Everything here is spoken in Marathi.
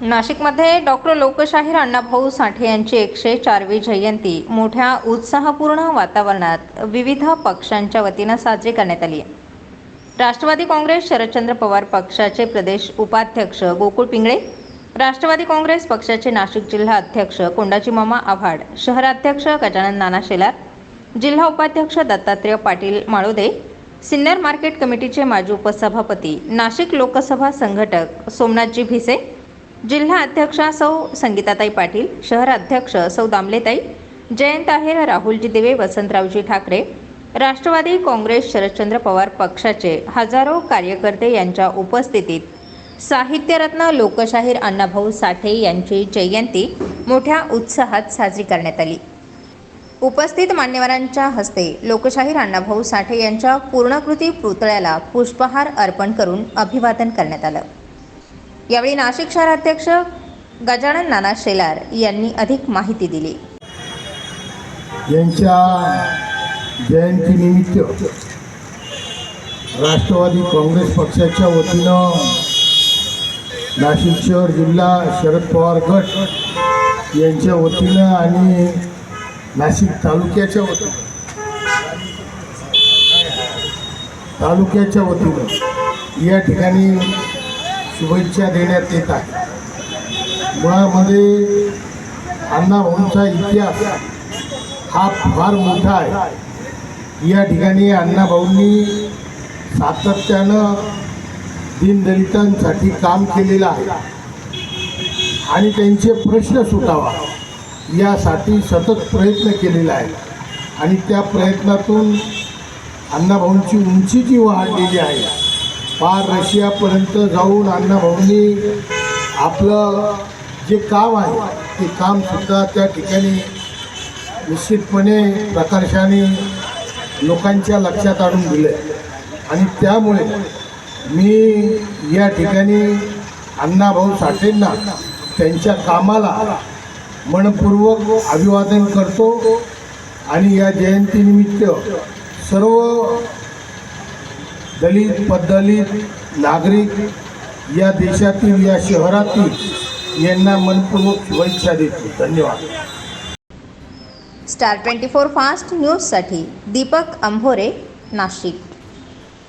नाशिकमध्ये डॉक्टर लोकशाहीर अण्णाभाऊ साठे यांची एकशे चारवी जयंती. मोठ्या उत्साहपूर्ण वातावरणात विविध पक्षांच्या वतीनं साजरी करण्यात आली. राष्ट्रवादी काँग्रेस शरदचंद्र पवार पक्षाचे प्रदेश उपाध्यक्ष गोकुळ पिंगळे राष्ट्रवादी काँग्रेस पक्षाचे नाशिक जिल्हा अध्यक्ष कोंडाजी मामा आव्हाड शहराध्यक्ष गजानन नाना शेलार जिल्हा उपाध्यक्ष दत्तात्रय पाटील माळोदे सिन्नर मार्केट कमिटीचे माजी उपसभापती नाशिक लोकसभा संघटक सोमनाथजी भिसे जिल्हा अध्यक्षा सौ संगीताताई पाटील शहर अध्यक्ष सौ दामलेताई जयंत आहेर राहुलजी दिवे वसंतरावजी ठाकरे राष्ट्रवादी काँग्रेस शरदचंद्र पवार पक्षाचे हजारो कार्यकर्ते यांच्या उपस्थितीत साहित्यरत्न लोकशाहीर अण्णाभाऊ साठे यांची जयंती मोठ्या उत्साहात साजरी करण्यात आली. उपस्थित मान्यवरांच्या हस्ते लोकशाहीर अण्णाभाऊ साठे यांच्या पूर्णकृती पुतळ्याला पुष्पहार अर्पण करून अभिवादन करण्यात आलं. यावेळी नाशिक शहराध्यक्ष गजानन नाना शेलार यांनी अधिक माहिती दिली. यांच्या जयंतीनिमित्त राष्ट्रवादी काँग्रेस पक्षाच्या वतीनं नाशिक शहर जिल्हा शरद पवार गट यांच्या वतीनं आणि नाशिक तालुक्याच्या वतीनं तालुक्याच्या वतीनं या ठिकाणी शुभेच्छा देण्यात येत आहे. मुळामध्ये अण्णाभाऊंचा इतिहास हा फार मोठा आहे. या ठिकाणी अण्णाभाऊंनी सातत्यानं दीनदलितांसाठी काम केलेलं आहे. आणि त्यांचे प्रश्न सुटावा यासाठी सतत प्रयत्न केलेला आहे. आणि त्या प्रयत्नातून अण्णाभाऊंची उंची जी वाढलेली आहे. फार रशियापर्यंत जाऊन अण्णाभाऊंनी आपलं जे काम आहे ते कामसुद्धा त्या ठिकाणी निश्चितपणे प्रकर्षाने लोकांच्या लक्षात आणून दिलं आणि त्यामुळे मी या ठिकाणी अण्णाभाऊ साठेंना त्यांच्या कामाला मनपूर्वक अभिवादन करतो. आणि या जयंतीनिमित्त सर्व दलित पददलित नागरिक या देशातील या शहरातील यांना मनपूर्वक शुभेच्छा देतो. धन्यवाद. स्टार ट्वेंटी फोर फास्ट न्यूजसाठी दीपक अंभोरे नाशिक.